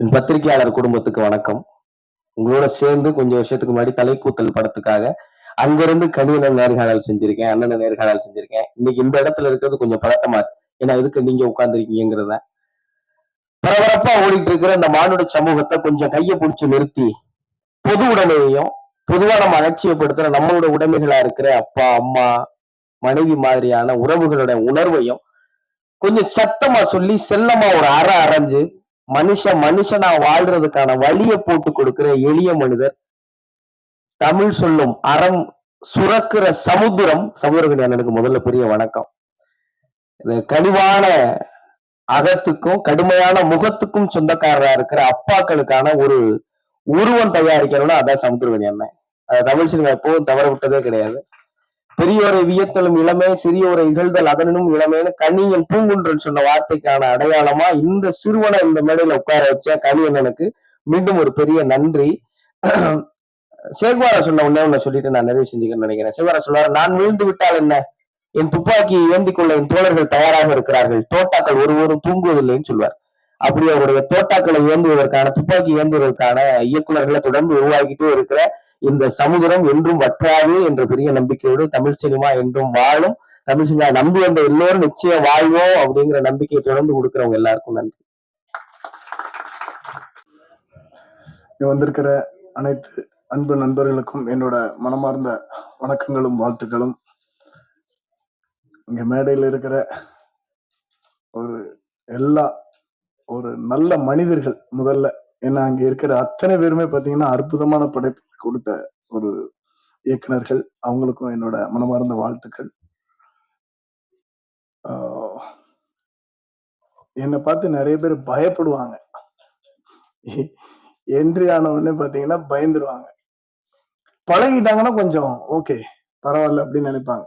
என் பத்திரிகையாளர் குடும்பத்துக்கு வணக்கம். உங்களோட சேர்ந்து கொஞ்சம் வருஷத்துக்கு முன்னாடி தலைக்கூத்தல் படத்துக்காக அங்கிருந்து கணியனை நேர்காணல் செஞ்சிருக்கேன் அண்ணனை நேர்காணல் செஞ்சிருக்கேன். இன்னைக்கு இந்த இடத்துல இருக்கிறது கொஞ்சம் பழக்கமா இருக்கு. ஏன்னா இதுக்கு நீங்க உட்கார்ந்துருக்கீங்கிறத பரபரப்பா ஓடிட்டு இருக்கிற இந்த மானுட சமூகத்தை கொஞ்சம் கையை பிடிச்சு நிறுத்தி பொது உடைமையையும் பொதுவா நம்ம அலட்சியப்படுத்துற நம்மளோட உடைமைகளா இருக்கிற அப்பா அம்மா மனைவி மாதிரியான உறவுகளோட உணர்வையும் கொஞ்சம் சத்தமா சொல்லி செல்லமா ஒரு அற அரைஞ்சு மனுஷன் மனுஷனா வாழ்றதுக்கான வழியை போட்டு கொடுக்கிற எளிய மனிதர் தமிழ் சொல்லும் அறம் சுரக்கிற சமுத்திரம் சமுத்திரகனி அண்ணனுக்கு முதல்ல பெரிய வணக்கம். இந்த கனிவான அகத்துக்கும் கடுமையான முகத்துக்கும் சொந்தக்காரரா இருக்கிற அப்பாக்களுக்கான ஒரு உருவம் தயாரிக்கணும்னா அதான் சமுத்திரகனி அண்ணன். அதை தமிழ் சினிமா எப்பவும் தவற விட்டதே கிடையாது. பெரியோரை வியத்தலும் இளமே சிறியோரை இகழ்தல் அதனும் இளமேனு கனியன் பூங்குன்றன் சொன்ன வார்த்தைக்கான அடையாளமா இந்த சிறுவனை இந்த மேடையில உட்கார வச்ச கனியண்ணனுக்கு மீண்டும் ஒரு பெரிய நன்றி. சேகுவாரா சொன்ன உடனே ஒண்ணு சொல்லிட்டு நான் நிறைவு செஞ்சுக்கணும்னு நினைக்கிறேன். சேகுவாரா சொல்றாரு நான் வீழ்ந்து விட்டால் என்ன? என் துப்பாக்கியை ஏந்தி கொள்ள என் தோழர்கள் தயாராக இருக்கிறார்கள். தோட்டாக்கள் ஒருவரும் தூங்குவதில்லைன்னு சொல்வார் அப்படி அவருடைய தோட்டாக்களை ஏந்துவதற்கான துப்பாக்கி ஏந்துவதற்கான இயக்குநர்களை தொடர்ந்து உருவாக்கிட்டே இருக்கிற இந்த சமுதிரம் என்றும் வற்றாது என்ற பெரிய நம்பிக்கையோடு தமிழ் சினிமா என்றும் வாழும். தமிழ் சினிமா நம்பி வந்த எல்லோரும் நிச்சயம் வாழ்வோம் அப்படிங்கிற நம்பிக்கையை தொடர்ந்து கொடுக்கிறவங்க எல்லாருக்கும் நன்றி. வந்திருக்கிற அனைத்து அன்பு நண்பர்களுக்கும் என்னோட மனமார்ந்த வணக்கங்களும் வாழ்த்துக்களும். இங்க மேடையில் இருக்கிற ஒரு எல்லா ஒரு நல்ல மனிதர்கள் முதல்ல ஏன்னா அங்க இருக்கிற அத்தனை பேருமே பாத்தீங்கன்னா அற்புதமான படைப்பு கொடுத்த ஒரு இயக்குனர்கள் அவங்களுக்கும் என்னோட மனமார்ந்த வாழ்த்துக்கள். ஆஹ் என்னை பார்த்து நிறைய பேர் பயப்படுவாங்க. என்ட்ரி ஆனவுடனே பாத்தீங்கன்னா பயந்துருவாங்க. பழகிட்டாங்கன்னா கொஞ்சம் ஓகே பரவாயில்ல அப்படின்னு நினைப்பாங்க.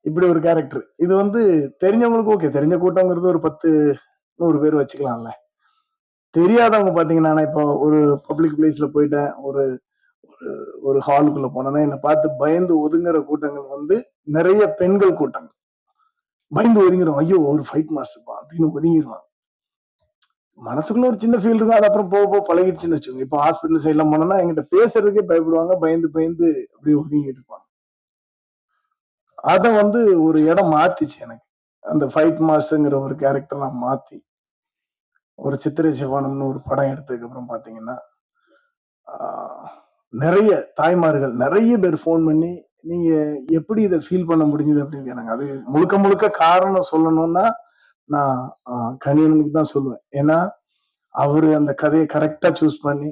இப்படி ஒரு கேரக்டர் இது வந்து தெரிஞ்சவங்களுக்கு ஓகே. தெரிஞ்ச கூட்டங்கிறது ஒரு பத்து நூறு பேர் வச்சுக்கலாம்ல. தெரியாதவங்க பாத்தீங்கன்னா நான் இப்போ ஒரு பப்ளிக் பிளேஸ்ல போயிட்டேன். ஒரு ஒரு ஒரு ஹாலுக்குள்ள போனேன்னா என்னை பார்த்து பயந்து ஒதுங்குற கூட்டங்கள் வந்து நிறைய பெண்கள் கூட்டங்கள். பயந்து ஒதுங்கிடும் ஐயோ ஒரு ஃபைட் மாஸ்டர்ப்பா அப்படின்னு ஒதுங்கிடுவாங்க மனசுக்குள்ள ஒரு சின்ன ஃபீல் இருக்கும். அது அப்புறம் போக போக பழகிடுச்சுன்னு வச்சுக்கோங்க. இப்போ ஹாஸ்பிட்டல் சைட்ல போனோம்னா எங்கிட்ட பேசுறதுக்கே பயப்படுவாங்க. பயந்து பயந்து அப்படியே ஒதுங்கிட்டு இருப்பாங்க. அதை வந்து ஒரு இடம் மாத்திச்சு எனக்கு. அந்த ஃபைட் மாஸ்டர்ங்கிற ஒரு கேரக்டர் நான் மாத்தி. ஒரு சித்திரை சிவானம்னு ஒரு படம் எடுத்ததுக்கு அப்புறம் பாத்தீங்கன்னா நிறைய தாய்மார்கள் நிறைய பேர் ஃபோன் பண்ணி நீங்க எப்படி இதை ஃபீல் பண்ண முடிஞ்சது? அப்படின்னு கேட்டாங்க. அது முழுக்க முழுக்க காரணம் சொல்லணும்னா நான் கணியனுக்கு தான் சொல்லுவேன். ஏன்னா அவரு அந்த கதையை கரெக்டா சூஸ் பண்ணி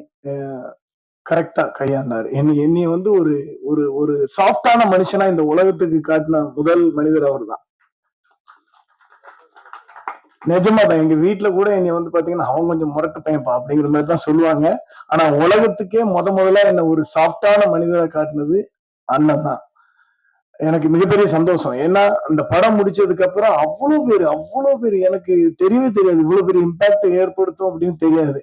கரெக்டா கையாண்டார். என்னை என்னைய வந்து ஒரு ஒரு ஒரு சாஃப்டான மனுஷனா இந்த உலகத்துக்கு காட்டின முதல் மனிதர் அவர் தான் நிஜமா தான். எங்க வீட்டுல கூட என்னை வந்து பாத்தீங்கன்னா அவன் கொஞ்சம் முரட்டு பையன்ப்பா அப்படிங்கிற மாதிரி தான் சொல்லுவாங்க. ஆனா உலகத்துக்கே முத முதல்ல என்ன ஒரு சாஃப்டான மனிதரை காட்டினது அண்ணன் தான். எனக்கு மிகப்பெரிய சந்தோஷம். ஏன்னா அந்த படம் முடிச்சதுக்கு அப்புறம் அவ்வளவு பேர் அவ்வளவு பேர் எனக்கு தெரியவே தெரியாது. இவ்வளவு பெரிய இம்பாக்ட் ஏற்படுத்தும் அப்படின்னு தெரியாது.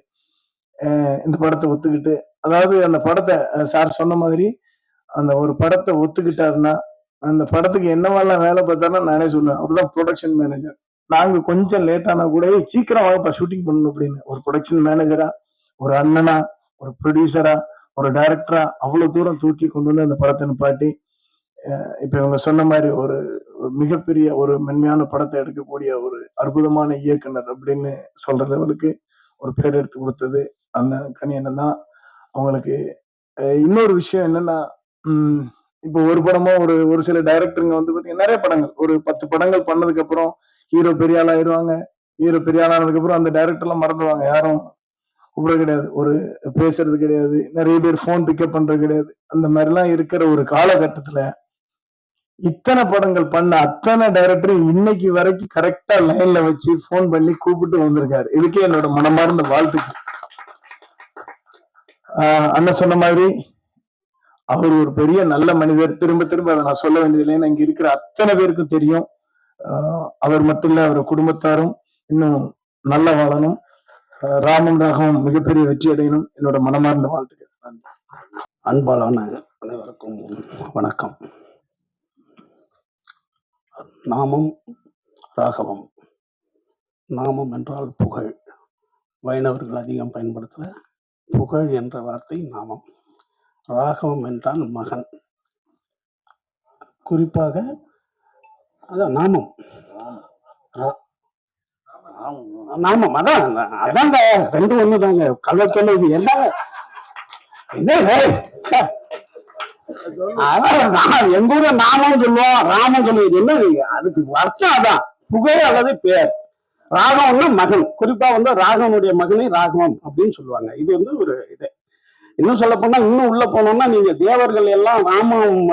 இந்த படத்தை ஒத்துக்கிட்டு. அதாவது அந்த படத்தை சார் சொன்ன மாதிரி அந்த ஒரு படத்தை ஒத்துக்கிட்டாருன்னா அந்த படத்துக்கு என்னவெல்லாம் வேலை பார்த்தாருன்னா நானே சொல்லுவேன். அவர்தான் ப்ரொடக்ஷன் மேனேஜர் நாங்க கொஞ்சம் லேட் ஆனா கூட சீக்கிரம் வாங்கப்பா ஷூட்டிங் பண்ணணும் அப்படின்னு. ஒரு ப்ரொடக்ஷன் மேனேஜரா ஒரு அண்ணனா ஒரு ப்ரொடியூசரா ஒரு டைரக்டரா அவ்வளவு தூரம் தூக்கி கொண்டு வந்து அந்த படத்தை நிப்பாட்டி இப்ப இவங்க சொன்ன மாதிரி ஒரு மிகப்பெரிய ஒரு மென்மையான படத்தை எடுக்கக்கூடிய ஒரு அற்புதமான இயக்குனர் அப்படின்னு சொல்ற லெவலுக்கு ஒரு பேர் எடுத்து கொடுத்தது அண்ணன் கனி என்ன தான். அவங்களுக்கு இன்னொரு விஷயம் என்னன்னா இப்போ ஒரு படமோ ஒரு ஒரு சில டைரக்டருங்க வந்து பாத்தீங்கன்னா நிறைய படங்கள் ஒரு பத்து படங்கள் பண்ணதுக்கு அப்புறம் ஹீரோ பெரிய ஆள் ஆயிருவாங்க ஹீரோ பெரிய ஆள் அந்த டைரக்டர்லாம் மறந்துடுவாங்க யாரும் கூப்பிட கிடையாது. ஒரு பேசுறது கிடையாது. நிறைய பேர் ஃபோன் பிக்கப் பண்றது கிடையாது. அந்த மாதிரிலாம் இருக்கிற ஒரு காலகட்டத்துல இத்தனை படங்கள் பண்ண அத்தனை டைரக்டர் இன்னைக்கு வரைக்கும் கரெக்டா லைன்ல வச்சு ஃபோன் பண்ணி கூப்பிட்டு வந்திருக்காரு. இதுக்கே என்னோட மனமார்ந்த வாழ்த்துக்கு ஆஹ் அண்ணன் சொன்ன மாதிரி அவர் ஒரு பெரிய நல்ல மனிதர். திரும்ப திரும்ப அதை நான் சொல்ல வேண்டியதில்லை. ஏன்னா இங்க இருக்கிற அத்தனை பேருக்கும் தெரியும். அவர் மட்டும் இல்ல அவர் குடும்பத்தாரும் இன்னும் நல்ல வாழணும். ராமன் ராகவும் மிகப்பெரிய வெற்றி அடையணும். என்னோட மனமார்ந்த வாழ்த்துக்கள். அன்பாலான அனைவருக்கும் வணக்கம். நாமம் ராகவம். நாமம் என்றால் புகழ். வைணவர்கள் அதிகம் பயன்படுத்துகிற புகழ் என்ற வார்த்தை நாமம். ராகவம் என்றால் மகன். குறிப்பாக அதான் நாமம். ரா- நாமம். அதான் அதாங்க. ரெண்டு ஒண்ணு தாங்க கல்வெட்டு இது எல்லாம் என்ன ஏய், ச்சே. அதான் எங்க ஊர்ல நாமம் சொல்லுவோம் ராமம் சொல்லுவோம். என்ன? அதுக்கு அர்த்தம் அதான். புகழ் அல்லது பேர். ராகவம்னா மகன். குறிப்பா வந்து ராகவனுடைய மகனை ராகவம் அப்படின்னு சொல்லுவாங்க. இது வந்து ஒரு இது. இன்னும் சொல்ல போனா இன்னும் உள்ள போனோம்னா நீங்க தேவர்கள் எல்லாம் ராமம்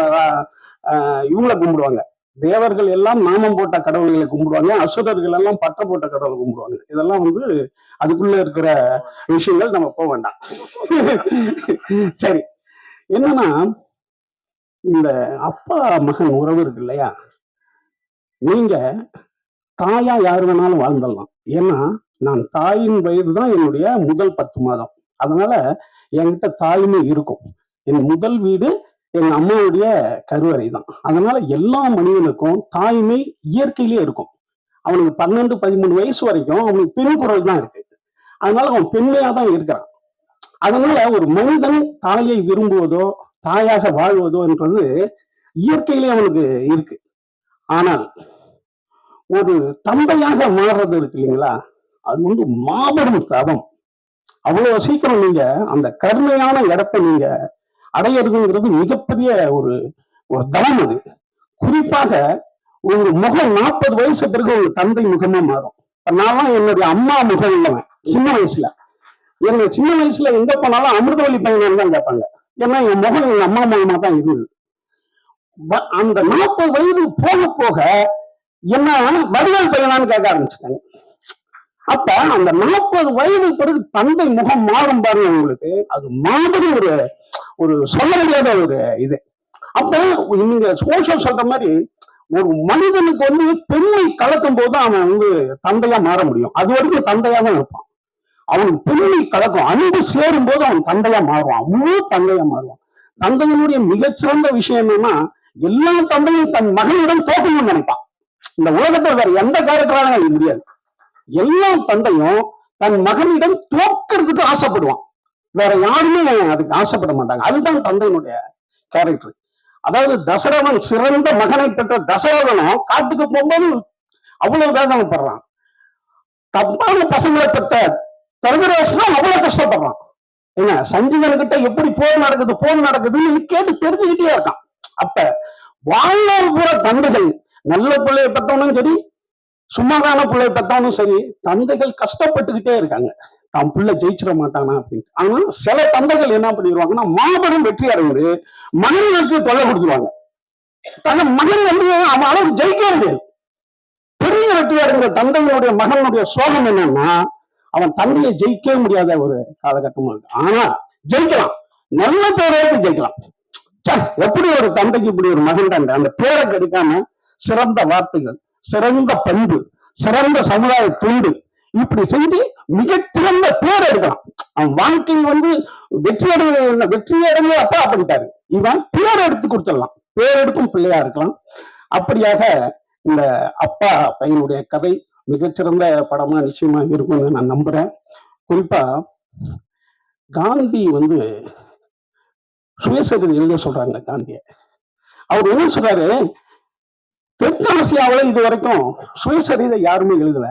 இவங்கள கும்பிடுவாங்க. தேவர்கள் எல்லாம் நாமம் போட்ட கடவுள்களை கும்பிடுவாங்க அசுரர்கள் எல்லாம் பட்ட போட்ட கடவுளை கும்பிடுவாங்க. இதெல்லாம் வந்து அதுக்குள்ள இருக்கிற விஷயங்கள் நம்ம போக வேண்டாம். சரி. என்னன்னா இந்த அப்பா மகன் உறவு இருக்கு இல்லையா? நீங்க தாயா யார் வேணாலும் வாழ்ந்துடலாம். ஏன்னா நான் தாயின் வயிறு தான் என்னுடைய முதல் பத்து மாதம். அதனால என்கிட்ட தாய்மை இருக்கும். என் முதல் வீடு எங்க அம்மாவுடைய கருவறை தான் அதனால எல்லா மனிதனுக்கும் தாய்மை இயற்கையிலேயே இருக்கும். அவனுக்கு பன்னெண்டு பதிமூணு வயசு வரைக்கும் அவனுக்கு பெண் குரல் தான் இருக்கு. அதனால அவன் பெண்மையா தான் இருக்கிறான். அதனால ஒரு மனிதன் தாயை விரும்புவதோ தாயாக வாழ்வதோ என்றது இயற்கையிலே அவனுக்கு இருக்கு. ஆனால் ஒரு தந்தையாக மாறுறது இருக்கு இல்லைங்களா? அது வந்து மாபெரும் தவம். அவ்வளவு சீக்கிரம் நீங்க அந்த கருமையான இடத்தை நீங்க அடையிறதுங்கிறது மிகப்பெரிய ஒரு ஒரு தளம் அது. குறிப்பாக ஒரு முகம் நாற்பது வயசு பிறகு உங்க தந்தை முகமா மாறும். நான் தான் என்னுடைய அம்மா முகம் இல்லவன் சின்ன வயசுல. என்னை சின்ன வயசுல எங்க போனாலும் அமிர்தவள்ளி பயணம் தான் கேட்பாங்க. ஏன்னா என் முகம் எங்க அம்மா முகமா தான் இருந்தது. வ- அந்த நாற்பது வயது போக போக என்ன வடிவேல் பையனான்னு கேட்க ஆரம்பிச்சிட்டாங்க. அப்ப அந்த நாற்பது வயது பிறகு தந்தை முகம் மாறும் பாருங்க உங்களுக்கு. அது மாதிரி ஒரு ஒரு சொல்ல முடியாத ஒரு இது. அப்ப நீங்க சோஷியல் சொல்ற மாதிரி ஒரு மனிதனுக்கு வந்து பெண்மை கலக்கும் போது அவன் வந்து தந்தையா மாற முடியும். அது வரைக்கும் தந்தையா தான் இருப்பான். அவனுக்கு பெண்மை கலக்கும் அன்பு சேரும் போது அவன் தந்தையா மாறுவான். அவ்வளோ தந்தையா மாறுவான். தந்தையினுடைய மிகச்சிறந்த விஷயம் என்னன்னா எல்லா தந்தையும் தன் மகனிடம் தோக்கணும்னு நினைப்பான். இந்த உலகத்துல வேற எந்த கேரக்டராலும் முடியாது. எல்லா தந்தையும் தன் மகனிடம் தோக்கிறதுக்கு ஆசைப்படுவான். வேற யாருமே அதுக்கு ஆசைப்பட மாட்டாங்க. அதுதான் தந்தையினுடைய கேரக்டர் அதாவது தசரவன் சிறந்த மகனை பெற்ற தசரவனும் காட்டுக்கு போகும்போது அவ்வளவு வேதனைப்படுறான். தப்பான பசங்களை பெற்ற தர்மராசனும் அவ்வளவு கஷ்டப்படுறான். என்ன சஞ்சீவன் கிட்ட எப்படி போர் நடக்குது போர் நடக்குதுன்னு கேட்டு தெரிஞ்சுக்கிட்டே இருக்கான். அப்ப வாழ்நாள் பூரா தந்தைகள் நல்ல பிள்ளையை பெற்றவனும் சரி சும்மாதான பிள்ளையை பெற்றவனும் சரி தந்தைகள் கஷ்டப்பட்டுக்கிட்டே இருக்காங்க. தான் பிள்ளை ஜெயிச்சிட மாட்டானா அப்படின்னு ஆனா சில தந்தைகள் என்ன பண்ணிடுவாங்கன்னா மாபெரும் வெற்றி அடைந்து மகன்களுக்கு தொல்லை கொடுத்துருவாங்க. தன் மகன் வந்து அவன் அளவுக்கு ஜெயிக்கவே முடியாது. பெரிய வெற்றி அடைந்த தந்தையினுடைய மகனுடைய சோகம் என்னன்னா அவன் தந்தையை ஜெயிக்கவே முடியாத ஒரு காலகட்டமா இருக்கு. ஆனா ஜெயிக்கலாம். நல்ல பேரை ஜெயிக்கலாம். எப்படி ஒரு தந்தைக்கு இப்படி ஒரு மகன் தான் அந்த பேரை கெடுக்காம சிறந்த வார்த்தைகள் சிறந்த பண்பு சிறந்த சமுதாய துண்டு இப்படி செஞ்சு மிகச்சிறந்த பேர் எடுக்கலாம் அவன் வாழ்க்கையில் வந்து வெற்றி அடைய வெற்றி அடைஞ்ச அப்பா அப்படின்ட்டாரு. இவன் பேர் எடுத்து கொடுத்துடலாம். பேர் எடுக்கும் பிள்ளையா இருக்கலாம். அப்படியாக இந்த அப்பா பையனுடைய கதை மிகச்சிறந்த படமா நிச்சயமா இருக்கும்னு நான் நம்புறேன். குறிப்பா காந்தி வந்து சுயசரிதை எழுத சொல்றாங்க காந்திய. அவர் என்ன சொல்றாரு? தெற்காசியாவுல இது வரைக்கும் சுயசரிதை யாருமே எழுதல.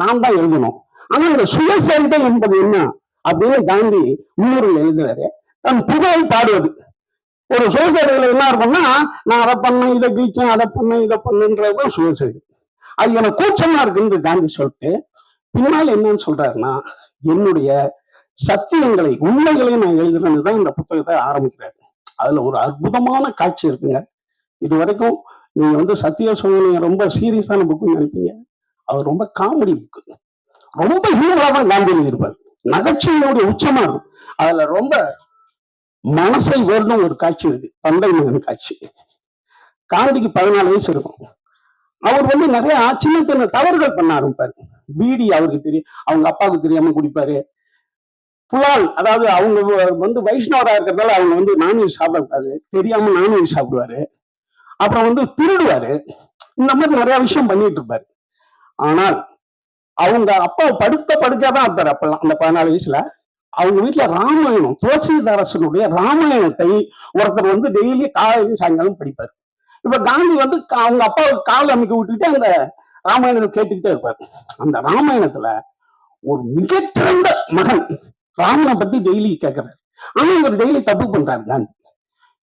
நான் தான் எழுதணும். ஆனா இந்த சுயசரிதை என்பது என்ன? அப்படின்னு காந்தி முன்னூறுல எழுதுறாரு. தன் புகழை பாடுவது. ஒரு சுயசரிதையில என்ன இருக்கும்னா நான் அதை பண்ணேன் இதை கிழிச்சேன் அதை பண்ணேன் இதை பண்ணேன்றதுதான் சுயசரிதை. அது எனக்கு கூச்சமா இருக்குன்னு காந்தி சொல்லிட்டு பின்னால் என்னன்னு சொல்றாருன்னா என்னுடைய சத்தியங்களை உண்மைகளை நான் எழுதுறேன்னு தான் இந்த புத்தகத்தை ஆரம்பிக்கிறாரு. அதுல ஒரு அற்புதமான காட்சி இருக்குங்க. இது வரைக்கும் நீங்க வந்து சத்திய சோதனை ரொம்ப சீரியஸான புக்குன்னு நினைப்பீங்க. அது ரொம்ப காமெடி புக்கு ரொம்ப ஹியூமரா தான் காந்தி எழுதியிருப்பாரு நகைச்சுவையுடைய உச்சமா இருக்கும். அதுல ரொம்ப மனசை வருடம் ஒரு காட்சி இருக்கு. தந்தை மகன் காட்சி. காந்திக்கு பதினாலு வயசு இருக்கும். அவர் வந்து நிறைய சின்ன சின்ன தவறுகள் பண்ண ஆரம்பிப்பாரு. பீடி அவருக்கு தெரியும். அவங்க அப்பாவுக்கு தெரியாம குடிப்பாரு. புலால் அதாவது அவங்க வந்து வைஷ்ணவரா இருக்கிறதால அவங்க வந்து நான்வெஜ் சாப்பிடக்கூடாது தெரியாம நான்வெஜ் சாப்பிடுவாரு. அப்புறம் வந்து திருடுவாரு. இந்த மாதிரி நிறைய விஷயம் பண்ணிட்டு இருப்பாரு. ஆனால் அவங்க அப்பா படுத்த படுக்காதான் இருப்பாரு அப்பெல்லாம் அந்த பதினாலு வயசுல. அவங்க வீட்டுல ராமாயணம் துளசிதாரசனுடைய ராமாயணத்தை ஒருத்தர் வந்து டெய்லி காலையிலும் சாயங்காலம் படிப்பார். இப்ப காந்தி வந்து அவங்க அப்பாவுக்கு கால் அமைக்க விட்டுக்கிட்டு அந்த ராமாயணத்தை கேட்டுக்கிட்டே இருப்பார். அந்த ராமாயணத்துல ஒரு மிகச்சிறந்த மகன் ராமனை பத்தி டெய்லி கேட்கிறாரு ஆனா இவர் டெய்லி தப்பு பண்றாரு காந்தி.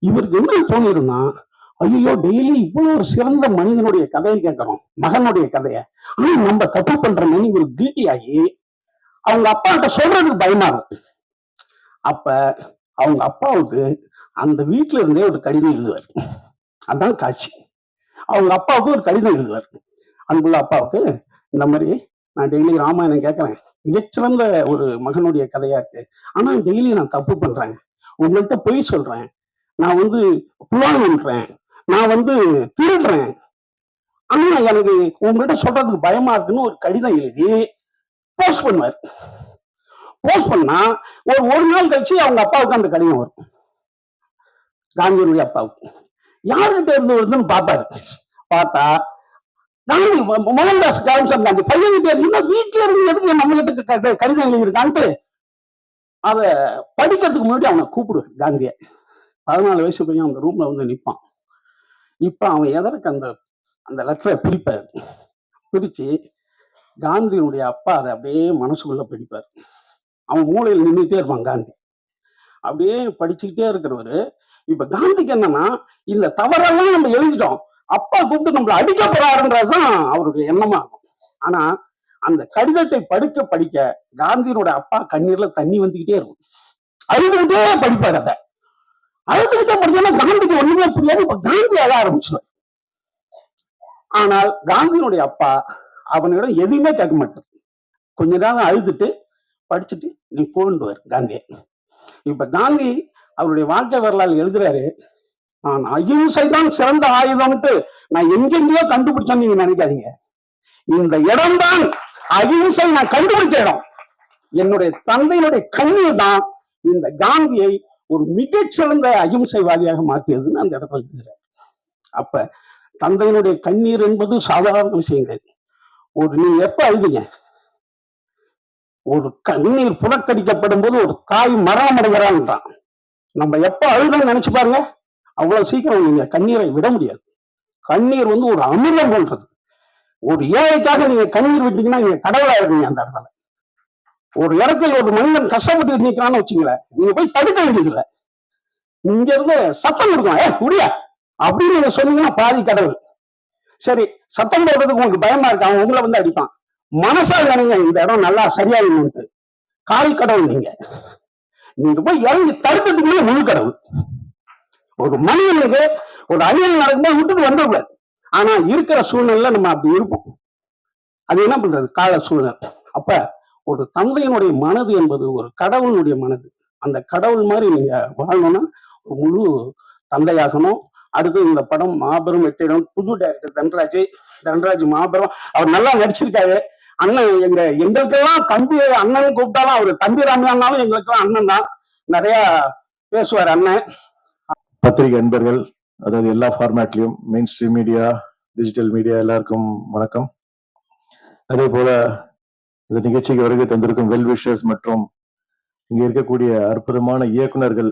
இவருக்கு என்ன தோணிருந்தா ஐயோ டெய்லி இவ்வளவு ஒரு சிறந்த மனிதனுடைய கதையை கேட்கிறோம். மகனுடைய கதையை. ஆனா நம்ம தப்பு பண்றோம்னு ஒரு கில்ட்டி ஆகி அவங்க அப்பா கிட்ட சொல்றதுக்கு பயமா இருக்கும் அப்ப அவங்க அப்பாவுக்கு அந்த வீட்டுல இருந்தே ஒரு கடிதம் எழுதுவார். அதான் காட்சி. அவங்க அப்பாவுக்கு ஒரு கடிதம் எழுதுவார். அன்புள்ள அப்பாவுக்கு இந்த மாதிரி நான் டெய்லி ராமாயணம் கேட்கறேன். மிகச்சிறந்த ஒரு மகனுடைய கதையா இருக்கு. ஆனா டெய்லி நான் தப்பு பண்றேன். உங்கள்கிட்ட பொய் சொல்றேன். நான் வந்து புலான் பண்றேன். நான் வந்து திருடுறேன். ஆனா எனக்கு உங்கள்கிட்ட சொல்றதுக்கு பயமா இருக்குன்னு ஒரு கடிதம் எழுதி போஸ்ட் பண்ணுவார். போஸ்ட் பண்ணா ஒரு ஒரு நாள் கழிச்சு அவங்க அப்பாவுக்கு அந்த கடிதம் வரும். காந்தியனுடைய அப்பாவுக்கு. யாருகிட்ட இருந்து வருதுன்னு பார்ப்பாரு. பார்த்தா காந்தி மோகன்தாஸ் கரம்சந்த் காந்தி பையன்கிட்ட இருக்கு வீட்டுல இருந்து எதுக்கு நம்ம கிட்ட க- கடிதம் எழுதியிருக்கான்ட்டு அத படிக்கிறதுக்கு முன்னாடி அவனை கூப்பிடுவார் காந்திய. பதினாலு வயசு பையன் அந்த ரூம்ல வந்து நிற்பான் இப்ப அவன் எதற்கு அந்த அந்த லெட்டரை பிரிப்பார் பிரிச்சு காந்தியினுடைய அப்பா அதை அப்படியே மனசுக்குள்ள படிப்பார். அவன் மூளையில் நின்றுட்டே இருப்பான் காந்தி. அப்படியே படிச்சுக்கிட்டே இருக்கிறவரு. இப்ப காந்திக்கு என்னன்னா இந்த தவறெல்லாம் நம்ம எழுதிட்டோம். அப்பா கூப்பிட்டு நம்மள அடிக்க போறாருன்றதுதான் அவருடைய எண்ணமா இருக்கும் ஆனா அந்த கடிதத்தை படுக்க படிக்க காந்தியினோட அப்பா கண்ணீர்ல தண்ணி வந்துகிட்டே இருக்கும். அழுதுகிட்டே படிப்பாரு அதை. அழுதுகிட்ட படிச்சோன்னா காந்திக்கு ஒண்ணுமே புரியாது. இப்ப காந்தி அழ ஆரம்பிச்சுவார் ஆனால் காந்தியினுடைய அப்பா அவனிடம் எதுவுமே கேட்க மாட்டார். கொஞ்ச நேரம் அழுதுட்டு படிச்சுட்டு நீ போன்டுவார் காந்தியை. இப்ப காந்தி அவருடைய வாழ்க்கை வரலாறு எழுதுறாரு. நான் அகிம்சை தான் சிறந்த ஆயுதம்ட்டு நான் எங்கெங்கயோ கண்டுபிடிச்சேன்னு நீங்க நினைக்காதீங்க. இந்த இடம்தான் அகிம்சை நான் கண்டுபிடிச்ச இடம். என்னுடைய தந்தையினுடைய கண்ணீர் தான் இந்த காந்தியை ஒரு மிகச்சிறந்த அகிம்சைவாதியாக மாற்றியதுன்னு அந்த இடத்துல எழுதுறாரு அப்ப தந்தையினுடைய கண்ணீர் என்பது சாதாரண விஷயம் கிடையாது. ஒரு நீ எப்ப அழுதுங்க? ஒரு கண்ணீர் புறக்கடிக்கப்படும் போது ஒரு தாய் மரணம் அடைகிறான்றான் நம்ம எப்ப அழுதுன்னு நினைச்சு பாருங்க. அவ்வளவு சீக்கிரம் நீங்க கண்ணீரை விட முடியாது. கண்ணீர் வந்து ஒரு அமிர்தம் போன்றது. ஒரு ஏழைக்காக நீங்க கண்ணீர் விட்டீங்கன்னா நீங்க கடவுளா இருக்கீங்க அந்த இடத்துல. ஒரு இடத்துல ஒரு மனிதன் கஷ்டப்பட்டு நிற்கிறான்னு வச்சுங்களேன் நீங்க போய் தடுக்க வேண்டியது இல்ல இங்க இருந்து சத்தம் கொடுக்கணும். ஏ முடியா அப்படின்னு நீங்க சொன்னீங்கன்னா பாதி கடவுள். சரி சத்தம் போடுறதுக்கு உங்களுக்கு பயமா இருக்கு? அவன் உங்களை வந்து அடிப்பான். மனசா நினைங்க இந்த இடம் நல்லா சரியாயிடும்ட்டு. கால் கடவுள் நீங்க. நீங்க போய் இறங்கி தடுத்துட்டீங்களே முழு கடவுள். ஒரு மனிதனுக்கு ஒரு அழியல் நடக்கும்போது விட்டுட்டு வந்துடக்கூடாது. ஆனா இருக்கிற சூழ்நிலை நம்ம அப்படி இருப்போம். அது என்ன பண்றது? கால சூழ்நிலை. அப்ப ஒரு தந்தையினுடைய மனது என்பது ஒரு கடவுளுடைய மனது. அந்த கடவுள் மாதிரி நீங்க வாழணும்னா ஒரு முழு தந்தையாகணும். அடுத்து இந்த படம் மாபெரும் வெற்றிடம் புது டைரக்டர் தன்ராஜ் தன்ராஜ் மாபெரும். அவர் நல்லா நடிச்சிருக்காரு. அண்ணன் எங்க எங்களுக்கெல்லாம் தம்பி அண்ணன் கூப்பிட்டாலும் அவர் தம்பி ராமியானாலும் எங்களுக்கெல்லாம் அண்ணன் தான். நிறைய பேசுவார் அண்ணன். பத்திரிகை அன்பர்கள் அதாவது எல்லா ஃபார்மேட்லயும் main stream media digital media எல்லாருக்கும் வணக்கம். அதே போல இந்த நிகழ்ச்சிக்கு வருகை தந்திருக்கும் வெல் விஷர்ஸ் மற்றும் இங்கே இருக்கக்கூடிய அற்புதமான இயக்குனர்கள்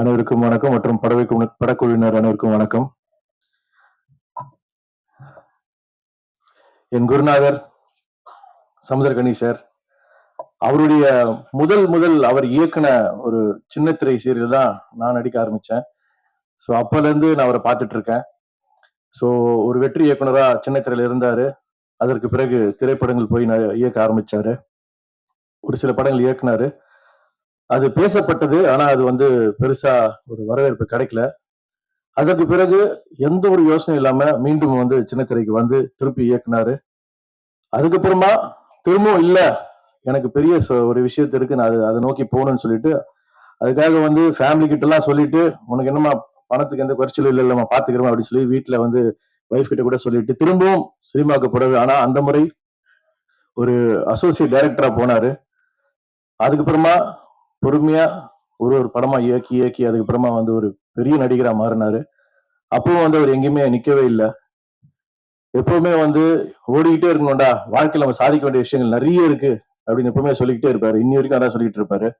அனைவருக்கும் வணக்கம் மற்றும் படவை படக்குழுவினர் அனைவருக்கும் வணக்கம். என் குருநாதர் சமுத்திரகணி சார் அவருடைய முதல் முதல் அவர் இயக்குன ஒரு சின்னத்திரை சீரியல் தான் நான் நடிக்க ஆரம்பிச்சேன். ஸோ அப்போலேருந்து நான் அவரை பார்த்துட்டு இருக்கேன். ஸோ ஒரு வெற்றி இயக்குனராக சின்ன திரையில் இருந்தார். அதற்கு பிறகு திரைப்படங்கள் போய் இயக்க ஆரம்பிச்சாரு. ஒரு சில படங்கள் இயக்குனாரு. அது பேசப்பட்டது ஆனா அது வந்து பெருசா ஒரு வரவேற்பு கிடைக்கல. அதற்கு பிறகு எந்த ஒரு யோசனையும் இல்லாம மீண்டும் வந்து சின்னத்திரைக்கு வந்து திருப்பி இயக்குனாரு. அதுக்கப்புறமா திரும்பவும் இல்லை எனக்கு பெரிய ஒரு விஷயத்து இருக்கு நான் அது அதை நோக்கி போகணும்னு சொல்லிட்டு அதுக்காக வந்து ஃபேமிலி கிட்ட எல்லாம் சொல்லிட்டு உனக்கு என்னமா பணத்துக்கு எந்த குறைச்சலும் இல்லை இல்லம்மா பாத்துக்கிறோம் அப்படின்னு சொல்லி வீட்டுல வந்து ஒய்ஃப் கிட்ட கூட சொல்லிட்டு திரும்பவும் சினிமாவுக்கு போறது. ஆனா அந்த முறை ஒரு அசோசியேட் டைரக்டரா போனாரு. அதுக்கப்புறமா பொறுமையா ஒரு ஒரு படமா இயக்கி இயக்கி அதுக்கப்புறமா வந்து ஒரு பெரிய நடிகரா மாறினாரு. அப்பவும் வந்து அவர் எங்கேயுமே நிக்கவே இல்லை. எப்பவுமே வந்து ஓடிக்கிட்டே இருக்கணும்டா வாழ்க்கையில நம்ம சாதிக்க வேண்டிய விஷயங்கள் நிறைய இருக்கு அப்படின்னு எப்பவுமே சொல்லிக்கிட்டே இருப்பாரு. இன்னி வரைக்கும் அதான் சொல்லிட்டு இருப்பாரு.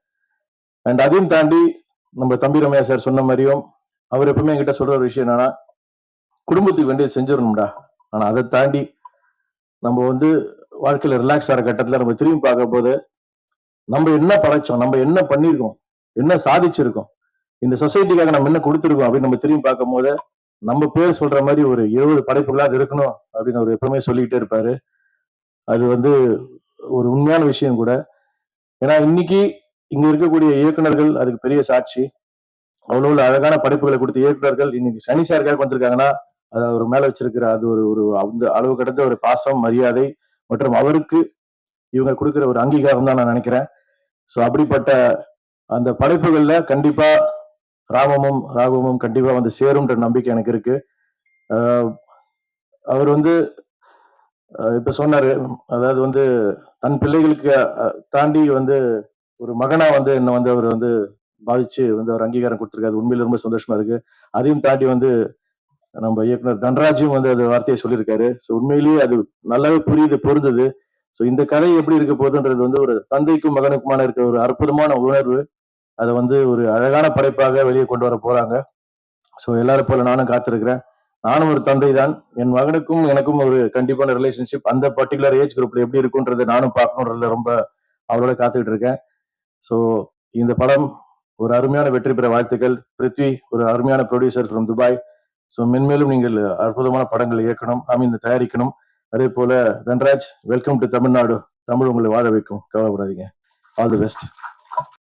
அண்ட் அதையும் தாண்டி நம்ம தம்பி ரமையா சார் சொன்ன மாதிரியும் அவர் எப்பவுமே என்கிட்ட சொல்ற ஒரு விஷயம் என்னன்னா குடும்பத்துக்கு வேண்டிய செஞ்சிடணும்டா. ஆனா அதை தாண்டி நம்ம வந்து வாழ்க்கையில ரிலாக்ஸ் ஆகிற கட்டத்துல நம்ம திரும்பி பார்க்க போது நம்ம என்ன படைச்சோம் நம்ம என்ன பண்ணியிருக்கோம் என்ன சாதிச்சிருக்கோம் இந்த சொசைட்டிக்காக நம்ம என்ன கொடுத்துருக்கோம் அப்படின்னு நம்ம திரும்பி பார்க்கும் போது நம்ம பேர் சொல்ற மாதிரி ஒரு இருபது படைப்புகளா அது இருக்கணும் அப்படின்னு அவர் எப்பவுமே சொல்லிக்கிட்டே இருப்பாரு. அது வந்து ஒரு உண்மையான விஷயம் கூட. ஏன்னா இன்னைக்கு இங்க இருக்கக்கூடிய இயக்குநர்கள் அதுக்கு பெரிய சாட்சி. அவ்வளவு அழகான படைப்புகளை கொடுத்த இயக்குநர்கள் இன்னைக்கு சனி சாருக்காக வந்திருக்காங்கன்னா அவர் மேல வச்சிருக்கிற அது ஒரு ஒரு அந்த அளவு கடந்த ஒரு பாசம் மரியாதை மற்றும் அவருக்கு இவங்க கொடுக்குற ஒரு அங்கீகாரம் தான் நான் நினைக்கிறேன். ஸோ அப்படிப்பட்ட அந்த படைப்புகள்ல கண்டிப்பா ராமமும் ராகவமும் கண்டிப்பா வந்து சேரும்ன்ற நம்பிக்கை எனக்கு இருக்கு. அவர் வந்து இப்ப சொன்னாரு அதாவது வந்து தன் பிள்ளைகளுக்கு தாண்டி வந்து ஒரு மகனா வந்து என்ன வந்து அவர் வந்து பாதிச்சு வந்து அவர் அங்கீகாரம் கொடுத்துருக்காரு. உண்மையில ரொம்ப சந்தோஷமா இருக்கு. அதையும் தாண்டி வந்து நம்ம இயக்குனர் தன்ராஜும் வந்து அந்த வார்த்தையை சொல்லியிருக்காரு. ஸோ உண்மையிலேயே அது நல்லாவே புரியுது பொருந்தது. ஸோ இந்த கதை எப்படி இருக்க போகுதுன்றது வந்து ஒரு தந்தைக்கும் மகனுக்குமான இருக்க ஒரு அற்புதமான உணர்வு. அதை வந்து ஒரு அழகான படைப்பாக வெளியே கொண்டு வர போறாங்க. ஸோ எல்லாரும் போல நானும் காத்திருக்கிறேன். நானும் ஒரு தந்தை தான் என் மகனுக்கும் எனக்கும் ஒரு கண்டிப்பான ரிலேஷன்ஷிப் அந்த பர்டிகுலர் ஏஜ் குரூப்ல எப்படி இருக்குன்றது நானும் பார்க்கணுன்றதுல ரொம்ப அவளோட காத்துக்கிட்டு இருக்கேன். ஸோ இந்த படம் ஒரு அருமையான வெற்றி பெற வாழ்த்துக்கள். பிருத்வி ஒரு அருமையான ப்ரொடியூசர் ஃப்ரம் துபாய் ஸோ மென்மேலும் நீங்கள் அற்புதமான படங்களை இயக்கணும் ஐ மீன் தயாரிக்கணும். அதே போல தன்ராஜ் வெல்கம் டு தமிழ்நாடு. தமிழ் உங்களை வாழ வைக்கும். கவலைப்படாதீங்க. All the best